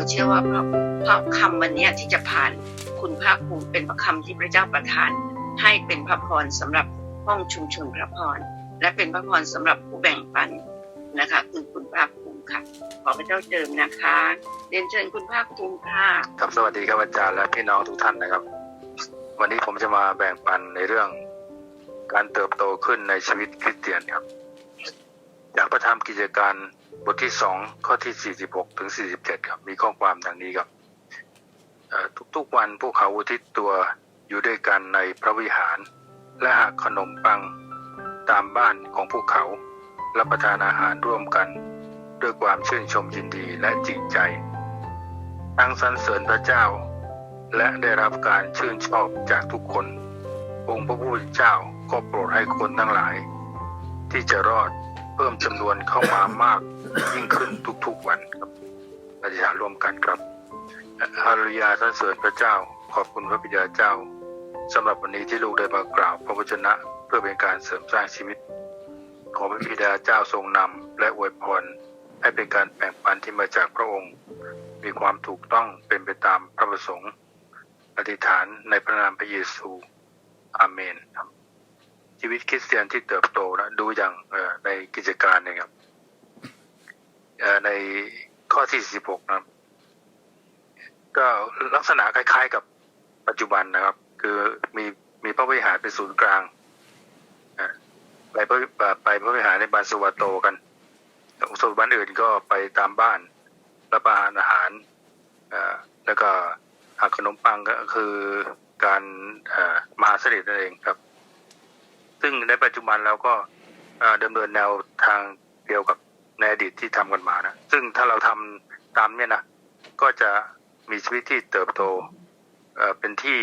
เราเชื่อว่าเพราะเพราะคำวันนี้ที่จะผ่านคุณภาคภูมิเป็นพระคำที่พระเจ้าประทาน ให้เป็นพระพรสำหรับห้องชุมชนพระพร และเป็นพระพรสำหรับผู้แบ่งปันนะคะ คือคุณภาคภูมิค่ะขอพระเจ้าเจิมนะคะเรียนเชิญคุณภาคภูมิค่ะครับสวัสดีครับอาจารย์และพี่น้องทุกท่านนะครับ วันนี้ผมจะมาแบ่งปันในเรื่อง การเติบโตขึ้นในชีวิตคริสเตียนครับจากพระธรรมกิจการ บทที่สองข้อที่ 46 ถึง 47 ครับ มีข้อความดังนี้ครับทุกๆวันพวกเขาอุทิศตัวอยู่ด้วยกันในพระวิหาร และหักขนมปังตามบ้านของพวกเขา รับประทานอาหารร่วมกัน ด้วยความชื่นชมยินดีและจริงใจ ทั้งสรรเสริญพระเจ้า และได้รับการชื่นชอบจากทุกคน องค์พระผู้เป็นเจ้าก็โปรดให้คนทั้งหลาย ที่จะรอด พิ่มจำนวนเข้ามามากยิ่งขึ้นทุกๆวันครับอธิษฐานร่วมกันครับฮาเลลูยาสรรเสริญพระเจ้า ขอบคุณพระบิดาเจ้าสำหรับวันนี้ที่ลูกได้มากล่าวพระวจนะเพื่อเป็นการเสริมสร้างชีวิต ขอพระบิดาเจ้าทรงนำและอวยพรให้เป็นการแบ่งปันที่มาจากพระองค์ มีความถูกต้องเป็นไปตามพระประสงค์ อธิษฐานในพระนามพระเยซู อาเมนครับ ชีวิตคริสเตียนที่เติบโตนะดูอย่างในกิจการเนี่ยครับในข้อที่16นะครับก็ลักษณะคล้ายๆกับปัจจุบันนะครับ คือมีมีพระวิหารเป็นศูนย์กลางไปพระไปพระวิหารในบานสวัตโตกันส่วนวันอื่นก็ไปตามบ้านรับประทานอาหารแล้วก็หักขนมปังก็คือการมหาเสด็จนั่นเองครับ ซึ่งในปัจจุบันเราก็เอ่อดำเนินแนวทางเดียวกับในอดีตที่ทำกันมานะซึ่งถ้าเราทำตามเนี่ยนะก็จะมีชีวิตที่เติบโตเป็นที่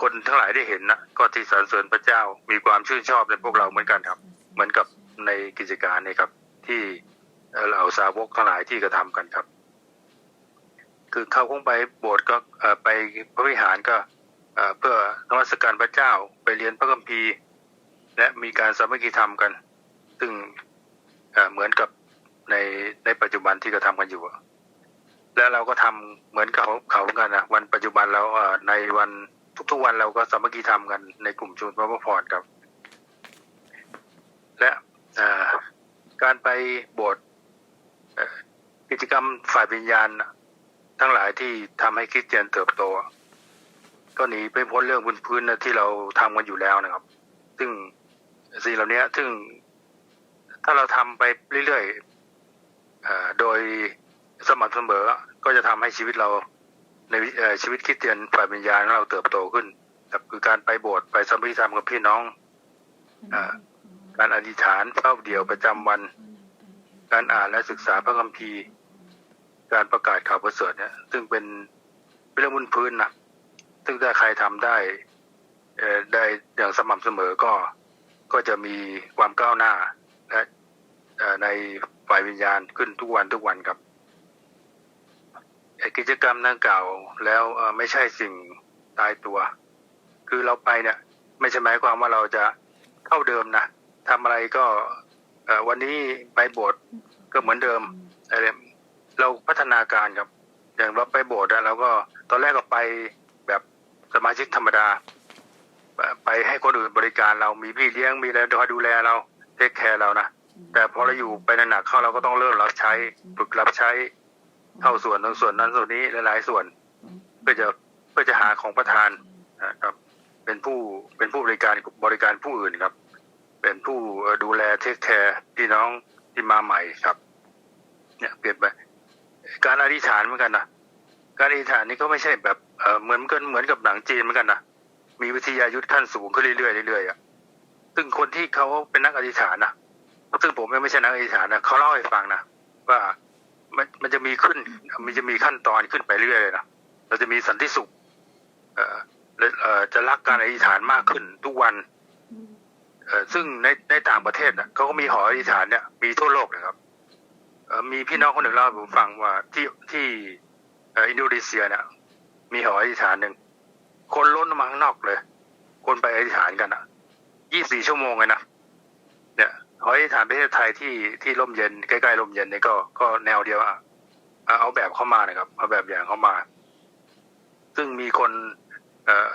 คนทั้งหลายได้เห็นนะก็ที่สรรเสริญพระเจ้ามีความชื่นชอบในพวกเราเหมือนกันครับ เหมือนกับในกิจการเนี่ยครับ ที่เอ่อเหล่าสาวกทั้งหลายที่กระทำกันครับ คือเข้าคงไปโบสถ์ก็ไปพระวิหารก็เพื่อนมัสการพระเจ้าไปเรียนพระคัมภีร์ และมีการสามัคคีธรรมกัน ซึ่งเหมือนกับในในปัจจุบันที่กระทำกันอยู่ และเราก็ทำเหมือนกับเขาเขาเหมือนกันนะวันปัจจุบันเราเอ่อในวันทุกๆวันเราก็สามัคคีธรรมกันในกลุ่มชุมชนพระพรครับ และการไปโบสถ์กิจกรรมฝ่ายวิญญาณ ทั้งหลายที่ทำให้คริสเตียนเติบโต ก็หนีไปพ้นเรื่องพื้นๆนะที่เราทำกันอยู่แล้วนะครับ สิ่งเหล่านี้ซึ่งถ้าเราทำไปเรื่อยๆโดยสม่ำเสมอ ก็จะทำให้ชีวิตเราในชีวิตคริสเตียนฝ่ายวิญญาณเราเติบโตขึ้นครับคือการไปโบสถ์ไปสมัคคีธรรมกับพี่น้องอการอธิษฐานเฝ้าเดี่ยวประจำวัน การอ่านและศึกษาพระคัมภีร์ การประกาศข่าวประเสริฐเนี่ย ซึ่งเป็นเป็นเรื่องบนพื้นนะซึ่งถ้าใครทำได้ได้อย่างสม่ำเสมอก็ ก็จะมีความก้าวหน้าและในฝ่ายวิญญาณขึ้นทุกวันทุกวันครับกิจกรรมดังกล่าวแล้วไม่ใช่สิ่งตายตัว คือเราไปเนี่ย ไม่ใช่หมายความว่าเราจะเท่าเดิมนะทำอะไรก็วันนี้ไปโบสถ์ก็เหมือนเดิมอะไรเราพัฒนาการครับ อย่างเราไปโบสถ์อะเราก็ตอนแรกก็ไปแบบสมาชิกธรรมดา ไปให้คนอื่นบริการเรามีพี่เลี้ยงมีอะไรคอยดูแลเราเทคแคร์เรานะแต่พอเราอยู่ไปนานๆเข้าเราก็ต้องเริ่มรับใช้ฝึกรับใช้เข้าส่วนตรงส่วนนั้นส่วนนี้หลายๆส่วน เพื่อจะเพื่อจะหาของประทานนะครับ เป็นผู้เป็นผู้บริการบริการผู้อื่นครับ เป็นผู้เอ่อดูแลเทคแคร์พี่น้องที่มาใหม่ครับ เนี่ยเปลี่ยนไปการอธิษฐานเหมือนกันนะการอธิษฐานนี่ก็ไม่ใช่แบบเออเหมือนกันเหมือนกับหนังจีนเหมือนกันนะ มีวิทยายุทธขั้นสูงขึ้นเรื่อยๆเรื่อยๆอะซึ่งคนที่เขาเป็นนักอธิษฐานนะซึ่งผมไม่ใช่นักอธิษฐานนะเขาเล่าให้ฟังนะว่ามันมันจะมีขึ้น มันจะมีขั้นตอนขึ้นไปเรื่อยๆเลยนะเราจะมีสันติสุข เอ่อและเอ่อจะรักการอธิษฐานมากขึ้นทุกวัน เอ่อซึ่งในในต่างประเทศนะเขาก็มีหออธิษฐานเนี่ยมีทั่วโลกนะครับ เอ่อมีพี่น้องคนหนึ่งเล่าให้ผมฟังว่าที่ที่อินโดนีเซียเนี่ยมีหออธิษฐานหนึ่ง คนล้นมาข้างนอกเลย คนไปอธิษฐานกันอะยี่สี่ชั่วโมงเลยนะเนี่ยหออธิษฐานประเทศไทยที่ที่ร่มเย็นใกล้ๆร่มเย็นเนี่ยก็ก็แนวเดียวอะเอาแบบเข้ามานะครับเอาแบบอย่างเข้ามา ซึ่งมีคนเอ่อ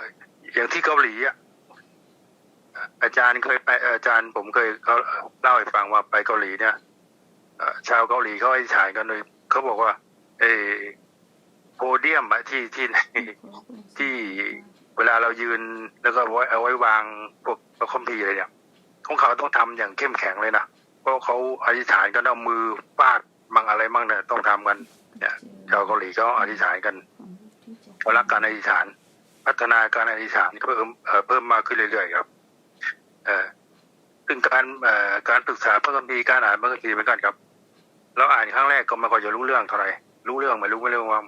อย่างที่เกาหลีอะอาจารย์เคยไปอาจารย์ผมเคยเขาเล่าให้ฟังว่าไปเกาหลีเนี่ยชาวเกาหลีเขาอธิษฐานกันเลยเขาบอกว่า เออ โพเดียมอะที่ที่ที่เวลาเรายืนแล้วก็ไว้เอาไว้วางพวกพระคัมภีร์อะไรเนี่ยของเขาต้องทำอย่างเข้มแข็งเลยนะเพราะเขาอธิษฐานกันเอามือฟาดมั่งอะไรมั่งเนี่ยต้องทำกันเนี่ยชาวเกาหลีเขาอธิษฐานกันเขารักการอธิษฐาน พัฒนาการอธิษฐานเพิ่มเพิ่มมากขึ้นเรื่อยๆครับ เออซึ่งการเอ่อการศึกษาพระคัมภีร์การอ่านพระคัมภีร์เหมือนกันครับ เราอ่านครั้งแรกก็ไม่ค่อยจะรู้เรื่องเท่าไหร่รู้เรื่องไม่รู้ไม่รู้ว่า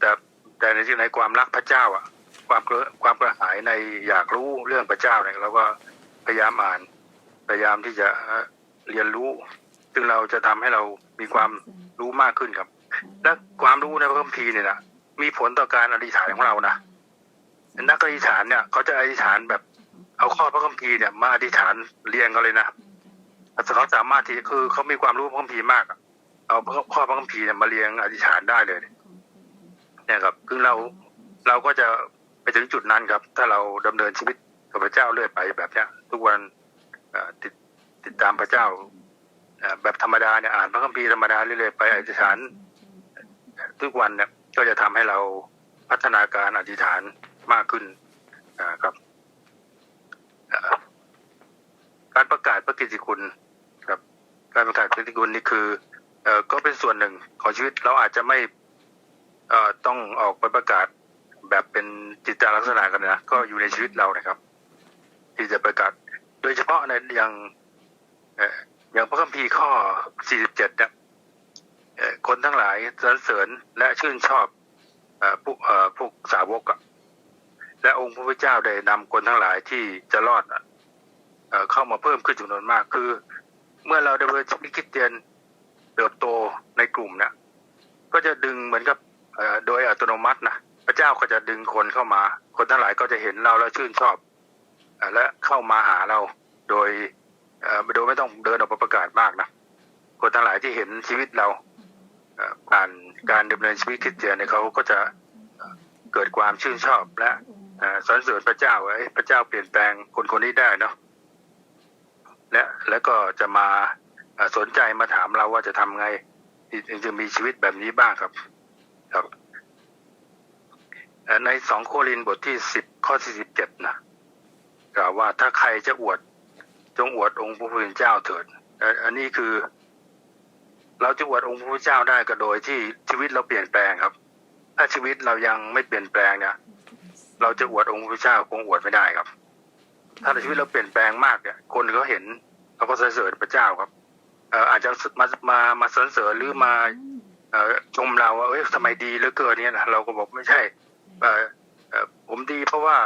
แต่แต่ในที่ในความรักพระเจ้าอะ ความกความกระหายในอยากรู้เรื่องพระเจ้าเนี่ยเราก็พยายามอ่านพยายามที่จะเรียนรู้ ซึ่งเราจะทำให้เรามีความรู้มากขึ้นครับ และความรู้ในพระคัมภีร์เนี่ยนะมีผลต่อการอธิษฐานของเรานะนักอธิษฐานเนี่ยเขาจะอธิษฐานแบบเอาข้อพระคัมภีร์เนี่ยมาอธิษฐานเรียงกันเลยนะเขาสามารถที่คือเขามีความรู้พระคัมภีร์มาก เอาข้อพระคัมภีร์เนี่ยมาเรียงอธิษฐานได้เลย เนี่ยครับคือเราเราก็จะไปถึงจุดนั้นครับ ถ้าเราดำเนินชีวิตกับพระเจ้าเรื่อยไปแบบนี้ทุกวันติดติดตามพระเจ้าแบบธรรมดาเนี่ยอ่านพระคัมภีร์ธรรมดาเรื่อยๆไปอธิษฐานทุกวันเนี่ยก็จะทำให้เราพัฒนาการอธิษฐานมากขึ้นนะครับการประกาศพระกิตติคุณครับ การประกาศพระกิตติคุณนี่คือเอ่อก็เป็นส่วนหนึ่งของชีวิตเราอาจจะไม่ เอ่อต้องออกไปประกาศแบบเป็นจิตจาลักษณะกันนะก็อยู่ในชีวิตเรานะครับ ที่จะประกาศ โดยเฉพาะในอย่างอย่างพระคัมภีร์ข้อ 47เนี่ยเอ่อคนทั้งหลายสรรเสริญและชื่นชอบอ่อพวกพวกสาวกและองค์พระพุทธเจ้าได้นำคนทั้งหลายที่จะรอดเข้ามาเพิ่มขึ้นจำนวนมากคือ เมื่อเราดำเนินชีวิตคริสเตียนเติบโตในกลุ่มเนี่ยก็จะดึงเหมือนกับ โดยอัตโนมัตินะพระเจ้าก็จะดึงคนเข้ามา คนทั้งหลายก็จะเห็นเราแล้วชื่นชอบอและเข้ามาหาเราโดยโดยไม่ต้องเดินออกไปประกาศมากนะคนทั้งหลายที่เห็นชีวิตเราผ่านการดำเนินชีวิตคริสเตียนเนี่ยเขาก็จะเกิดความชื่นชอบและสรรเสริญพระเจ้าว่าเอ้พระเจ้าเปลี่ยนแปลงคนคนนี้ได้เนาะและแล้วก็จะมาสนใจมาถามเราว่าจะทำไงที่จะมีชีวิตแบบนี้บ้างครับ ครับในสองโครินบทที่สิบข้อที่สิบเจ็ดนะกล่าวว่าถ้าใครจะอวด จงอวดองค์พระผู้เป็นเจ้าเถิดอันนี้คือ เราจะอวดองค์พระผู้เป็นเจ้าได้ก็โดยที่ชีวิตเราเปลี่ยนแปลงครับ ถ้าชีวิตเรายังไม่เปลี่ยนแปลงเนี่ยเราจะอวดองค์พระผู้เป็นเจ้าคงอวดไม่ได้ครับ ถ้าชีวิตเราเปลี่ยนแปลงมากเนี่ยคนเขาเห็นเขาก็สรรเสริญพระเจ้าครับอาจจะมามามาสรรเสริญหรือมา ชมเราว่าเอ้ยทำไมดีเหลือเกินเนี่ยนะเราก็บอกไม่ใช่เอ่อเอ่อผมดีเพราะว่า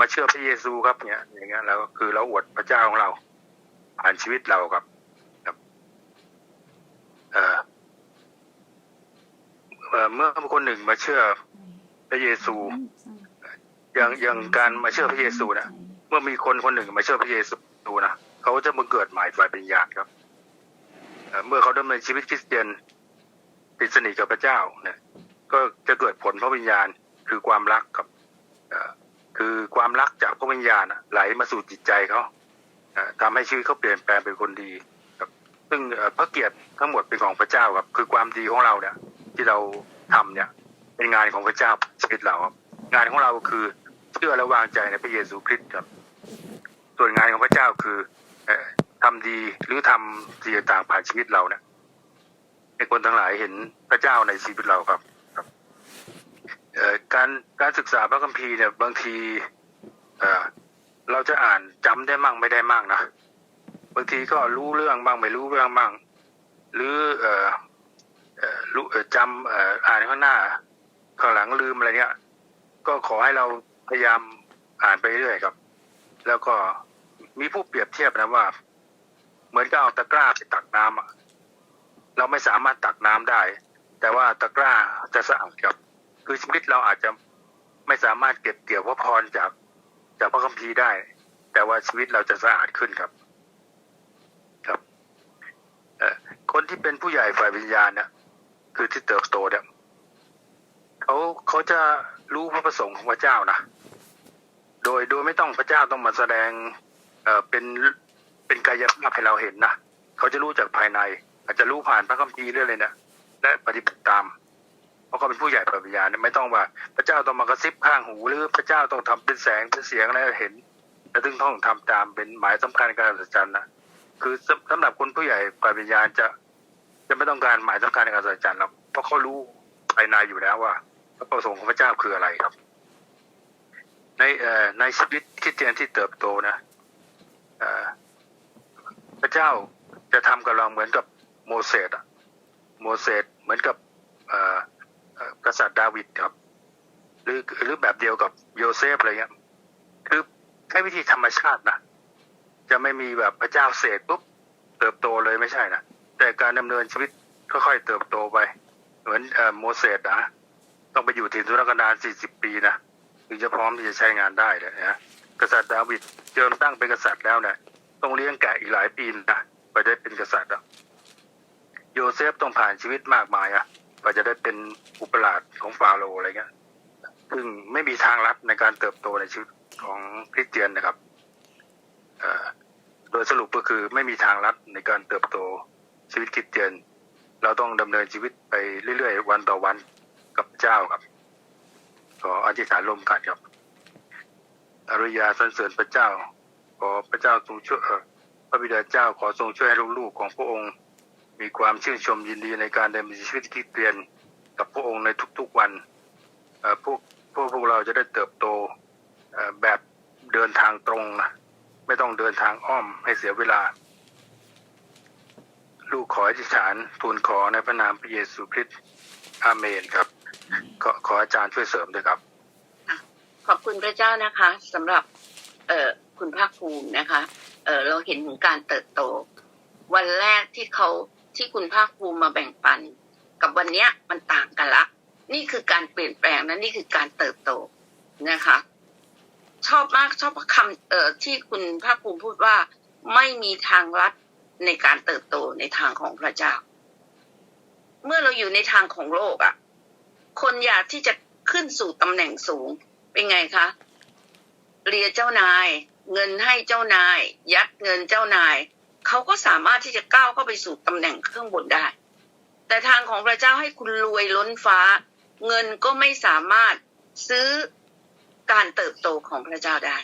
มาเชื่อพระเยซูครับเนี่ยอย่างเงี้ยแล้วคือเราอวดพระเจ้าของเราผ่านชีวิตเราครับครับเอ่อเอ่อเมื่อคนหนึ่งมาเชื่อพระเยซู อย่างอย่างการมาเชื่อพระเยซูนะเมื่อมีคนคนหนึ่งมาเชื่อพระเยซูนะเขาจะมาเกิดใหม่ฝ่ายปัญญาณครับเอ่อเมื่อเขาดำเนินชีวิตคริสเตียน ติดสนิทกับพระเจ้าเนี่ยก็จะเกิดผลพระวิญญาณคือความรักกับคือความรักจากพระวิญญาณไหลมาสู่จิตใจเขาเอ่อทำให้ชีวิตเขาเปลี่ยนแปลงเป็นคนดีครับซึ่งพระเกียรติทั้งหมดเป็นของพระเจ้าครับ คือความดีของเราเนี่ย ที่เราทำเนี่ย เป็นงานของพระเจ้าชีวิตเราครับงานของเราคือเชื่อและวางใจในพระเยซูคริสต์ครับ ส่วนงานของพระเจ้าคือเอ่อทำดีหรือทำสิ่งต่างผ่านชีวิตเราเนี่ย ให้คนทั้งหลายเห็นพระเจ้าในชีวิตเราครับครับการการศึกษาพระคัมภีร์เนี่ยบางทีเเราจะอ่านจำได้มั่งไม่ได้มั่งนะบางทีก็รู้เรื่องบ้างไม่รู้เรื่องบ้าง หรือเออเออรู้จำเอ่ออ่านข้างหน้า ข้างหลังลืมอะไรเนี้ยก็ขอให้เราพยายามอ่านไปเรื่อยครับ แล้วก็มีผู้เปรียบเทียบนะว่า เหมือนกับเอาตะกร้าไปตักน้ำอะ เราไม่สามารถตักน้ำได้ แต่ว่าตะกร้าจะสะอาดครับ คือชีวิตเราอาจจะไม่สามารถเก็บเกี่ยวพระพรจากจากพระคัมภีร์ได้ แต่ว่าชีวิตเราจะสะอาดขึ้นครับ ครับเอ่อคนที่เป็นผู้ใหญ่ฝ่ายวิญญาณเนี่ยคือที่เติบโตเนี่ยเขาเขาจะรู้พระประสงค์ของพระเจ้านะโดยโดยไม่ต้องพระเจ้าต้องมาแสดง เอ่อเป็นเป็นกายภาพให้เราเห็นนะเขาจะรู้จากภายใน อาจจะรู้ผ่านพระคัมภีร์เรื่อยเลยนะและปฏิบัติตาม เพราะเขาเป็นผู้ใหญ่ปัญญาเนี่ยไม่ต้องว่า พระเจ้าต้องมากระซิบข้างหู หรือพระเจ้าต้องทำเป็นแสงเป็นเสียงอะไรเห็น และถึงต้องทำตามเป็นหมายสำคัญในการสัจจันนะคือสำสำหรับคนผู้ใหญ่ปัญญาจะจะไม่ต้องการหมายสำคัญในการสัจจันหรอกเพราะเขารู้ภายในอยู่แล้วว่าพระประสงค์ของพระเจ้าคืออะไรครับ ในเอ่อในชีวิตคริสเตียนที่เติบโตนะพระเจ้าจะทำกับเราเหมือนกับ โมเสสอะโมเสสเหมือนกับอ่อเอ่อกษัตริย์ดาวิดครับ หรือหรือแบบเดียวกับโยเซฟอะไรเงี้ยคือใช้วิธีธรรมชาตินะจะไม่มีแบบพระเจ้าเสกปุ๊บเติบโตเลยไม่ใช่นะแต่การดำเนินชีวิตค่อยๆเติบโตไป เหมือนอ่อโมเสสนะต้องไปอยู่ถิ่นทุรกันดาร40 ปีนะถึงจะพร้อมที่จะใช้งานได้เลยนะกษัตริย์ดาวิดเจิมตั้งเป็นกษัตริย์แล้วเนี่ยต้องเลี้ยงแกะอีกหลายปีนะกว่าจะได้เป็นกษัตริย์อะ โยเซฟต้องผ่านชีวิตมากมายอะกว่าจะได้เป็นอุปราชของฟาโรอะไรเงี้ยซึ่งไม่มีทางลัดในการเติบโตในชีวิตของคริสเตียนนะครับเอ่อโดยสรุปก็คือไม่มีทางลัดในการเติบโตชีวิตคริสเตียน เราต้องดำเนินชีวิตไปเรื่อยๆ วันต่อวันกับเจ้าครับขออธิษฐานร่วมกันครับอริยาสรรเสริญพระเจ้า ขอพระเจ้าทรงช่วยพระบิดาเจ้าขอทรงช่วยให้ลูกๆของพระองค์ มีความชื่นชมยินดีในการดำเนินชีวิตที่เปลี่ยนกับพระองค์ในทุกๆวันพวกพวกพวกเราจะได้เติบโตแบบเดินทางตรงนะไม่ต้องเดินทางอ้อมให้เสียเวลา ลูกขออธิษฐานทูลขอในพระนามพระเยซูคริสต์อาเมนครับ ขอขออาจารย์ช่วยเสริมด้วยครับ ขอบคุณพระเจ้านะคะสำหรับเอ่อคุณภาคภูมินะคะ เออเราเห็นถึงการเติบโต วันแรกที่เขา ที่คุณภาคภูมิมาแบ่งปัน กับวันเนี้ยมันต่างกันละ นี่คือการเปลี่ยนแปลงนะนี่คือการเติบโตนะคะ ชอบมากชอบคำเอ่อที่คุณภาคภูมิพูดว่าไม่มีทางลัดในการเติบโตในทางของพระเจ้า เมื่อเราอยู่ในทางของโลกอะ่ะ คนอยากที่จะขึ้นสู่ตำแหน่งสูงเป็นไงคะเรียเจ้านาย เงินให้เจ้านาย ยัดเงินเจ้านาย เขาก็สามารถที่จะก้าวเข้าไปสู่ตำแหน่งข้างบนได้ แต่ทางของพระเจ้าให้คุณรวยล้นฟ้า เงินก็ไม่สามารถซื้อการเติบโตของพระเจ้าได้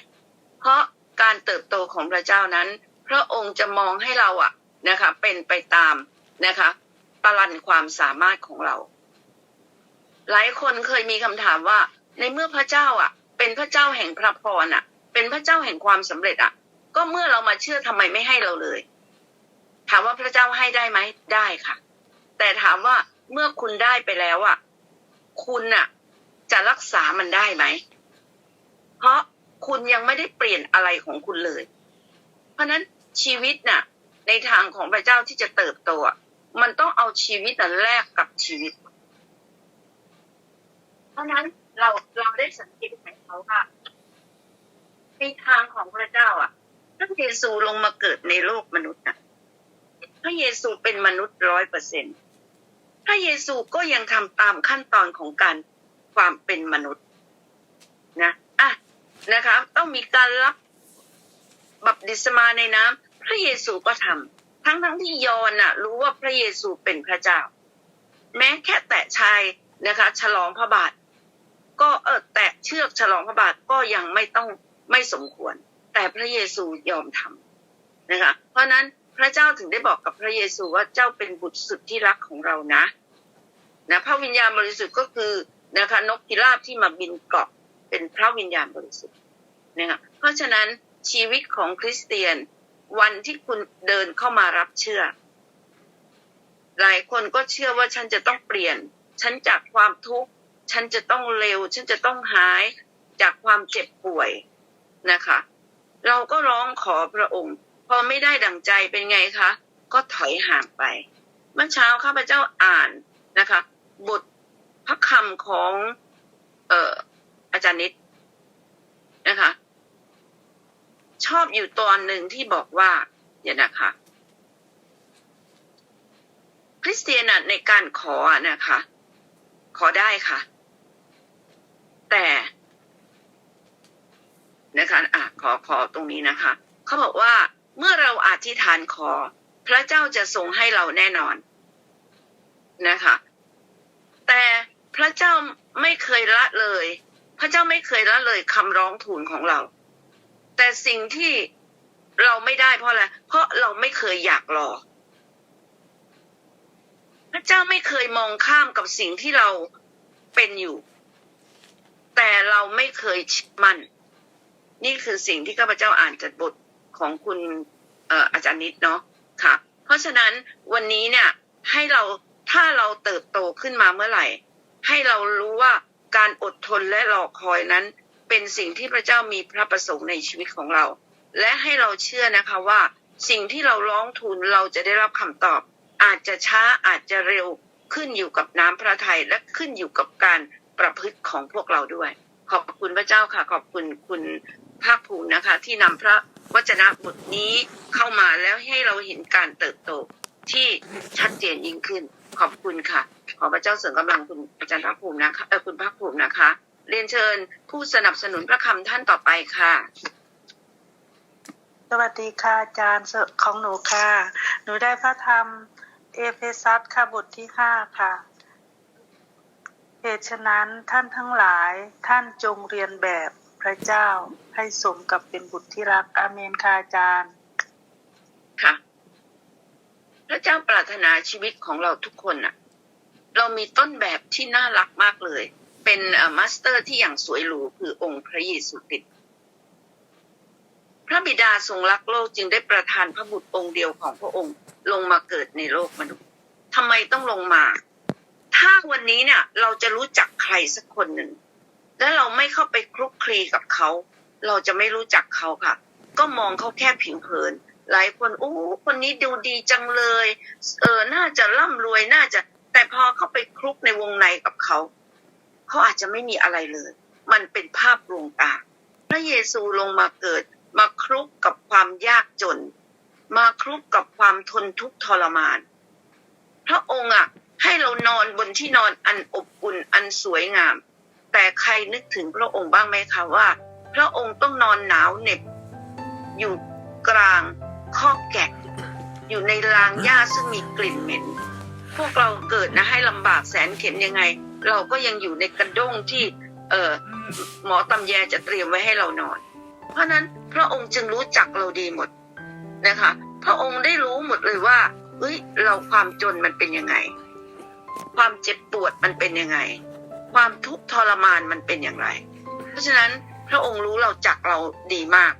เพราะการเติบโตของพระเจ้านั้น พระองค์จะมองให้เราอะนะคะ เป็นไปตามนะคะตลันความสามารถของเรา หลายคนเคยมีคำถามว่า ในเมื่อพระเจ้าอะเป็นพระเจ้าแห่งพระพรอะเป็นพระเจ้าแห่งความสำเร็จอะก็เมื่อเรามาเชื่อทำไมไม่ให้เราเลย ถามว่าพระเจ้าให้ได้ไหมได้ค่ะ แต่ถามว่าเมื่อคุณได้ไปแล้วอะ คุณอะ จะรักษามันได้ไหม เพราะคุณยังไม่ได้เปลี่ยนอะไรของคุณเลย เพราะนั้นชีวิตน่ะ ในทางของพระเจ้าที่จะเติบโตอะมันต้องเอาชีวิตน่แลกกับชีวิต เพราะนั้นเราเราได้สังเกตเห็นเขาว่าในทางของพระเจ้าอะพระเยซูลงมาเกิดในโลกมนุษย์นะ พระเยซูเป็นมนุษย์ร้อยเปอร์เซ็นพระเยซูก็ยังทำตามขั้นตอนของการความเป็นมนุษย์นะอะนะคะ ต้องมีการรับบัพติศมาในน้ำพระเยซูก็ทำทั้งทั้งที่ยอนน่ะ รู้ว่าพระเยซูเป็นพระเจ้า แม้แค่แตะชายนะคะ ฉลองพระบาท ก็เออแตะเชือกฉลองพระบาทก็ยังไม่ต้องไม่สมควร แต่พระเยซูยอมทำนะคะ เพราะฉะนั้น พระเจ้าถึงได้บอกกับพระเยซูว่าเจ้าเป็นบุตรสุดที่รักของเรานะนะพระวิญญาณบริสุทธิ์ก็คือนะคะนกพิราบที่มาบินเกาะเป็นพระวิญญาณบริสุทธิ์นะคะเพราะฉะนั้นชีวิตของคริสเตียนวันที่คุณเดินเข้ามารับเชื่อ หลายคนก็เชื่อว่าฉันจะต้องเปลี่ยน ฉันจากความทุกข์ ฉันจะต้องเร็ว ฉันจะต้องหายจากความเจ็บป่วยนะคะ เราก็ร้องขอพระองค์ อไม่ได้ดั่งใจเป็นไงคะ ก็ถอยห่างไป เมื่อเช้าข้าพเจ้าอ่านนะคะ บทพระคำของเอ่ออาจารย์นิดนะคะ ชอบอยู่ตอนหนึ่งที่บอกว่าเดี๋ยนะคะคริสเตียนะในการขอนะคะ ขอได้ค่ะ แต่นะคะอะขอขอตรงนี้นะคะ เขาบอกว่า เมื่อเราอธิษฐานขอ พระเจ้าจะทรงให้เราแน่นอนนะคะ แต่พระเจ้าไม่เคยละเลย พระเจ้าไม่เคยละเลยคำร้องทูลของเรา แต่สิ่งที่เราไม่ได้เพราะอะไรเพราะเราไม่เคยอยากรอ พระเจ้าไม่เคยมองข้ามกับสิ่งที่เราเป็นอยู่ แต่เราไม่เคยเชื่อมัน นี่คือสิ่งที่ข้าพเจ้าอ่านจากบท ของคุณอาจารย์นิดเนาะค่ะ เพราะฉะนั้นวันนี้เนี่ยให้เราถ้าเราเติบโตขึ้นมาเมื่อไหร่ ให้เรารู้ว่าการอดทนและรอคอยนั้น เป็นสิ่งที่พระเจ้ามีพระประสงค์ในชีวิตของเรา และให้เราเชื่อนะคะว่า สิ่งที่เราร้องทูลเราจะได้รับคำตอบ อาจจะช้าอาจจะเร็วขึ้นอยู่กับน้ำพระทัยและขึ้นอยู่กับการประพฤติของพวกเราด้วย ขอบคุณพระเจ้าค่ะ ขอบคุณคุณภาคภูมินะคะ ที่นำพระ วจนะบทนี้เข้ามาแล้วให้เราเห็นการเติบโตที่ชัดเจนยิ่งขึ้น ขอบคุณค่ะ ขอพระเจ้าเสริมกำลังคุณอาจารย์ภาคภูมินะคะเออคุณภาคภูมินะคะ เรียนเชิญผู้สนับสนุนพระคำท่านต่อไปค่ะ สวัสดีค่ะอาจารย์ของหนูค่ะ หนูได้พระธรรมเอเฟซัสค่ะบทที่ห้าค่ะเหตุฉะนั้นท่านทั้งหลายท่านจงเรียนแบบ พระเจ้าให้สมกับเป็นบุตรที่รักอาเมนค่ะอาจารย์ค่ะ พระเจ้าปรารถนาชีวิตของเราทุกคนน่ะเรามีต้นแบบที่น่ารักมากเลย เป็นมาสเตอร์ที่อย่างสวยหรูคือองค์พระเยซูคริสต์พระบิดาทรงรักโลกจึงได้ประทานพระบุตรองค์เดียวของพระองค์ลงมาเกิดในโลกมนุษย์ทำไมต้องลงมา ถ้าวันนี้เนี่ย เราจะรู้จักใครสักคนหนึ่ง และเราไม่เข้าไปคลุกคลีกับเขา เราจะไม่รู้จักเขาค่ะ ก็มองเขาแค่ผิวเผิน หลายคนโอ้คนนี้ดูดีจังเลย เออน่าจะร่ำรวยน่าจะ แต่พอเข้าไปคลุกในวงในกับเขา เขาอาจจะไม่มีอะไรเลย มันเป็นภาพลวงตาพระเยซูลงมาเกิด มาคลุกกับความยากจน มาคลุกกับความทนทุกข์ทรมาน พระองค์อะให้เรานอนบนที่นอนอันอบอุ่นอันสวยงาม แต่ใครนึกถึงพระองค์บ้างไหมคะว่า พระองค์ต้องนอนหนาวเหน็บ อยู่กลางคอกแกะ อยู่ในรางหญ้าซึ่งมีกลิ่นเหม็น พวกเราเกิดนะให้ลำบากแสนเข็นยังไง เราก็ยังอยู่ในกระด้งที่เออหมอตำแยจะเตรียมไว้ให้เรานอน เพราะนั้นพระองค์จึงรู้จักเราดีหมดนะคะ พระองค์ได้รู้หมดเลยว่าเอ้ยเราความจนมันเป็นยังไง ความเจ็บปวดมันเป็นยังไง ความทุกข์ทรมานมันเป็นอย่างไร เพราะฉะนั้นพระองค์รู้เราจักเราดีมาก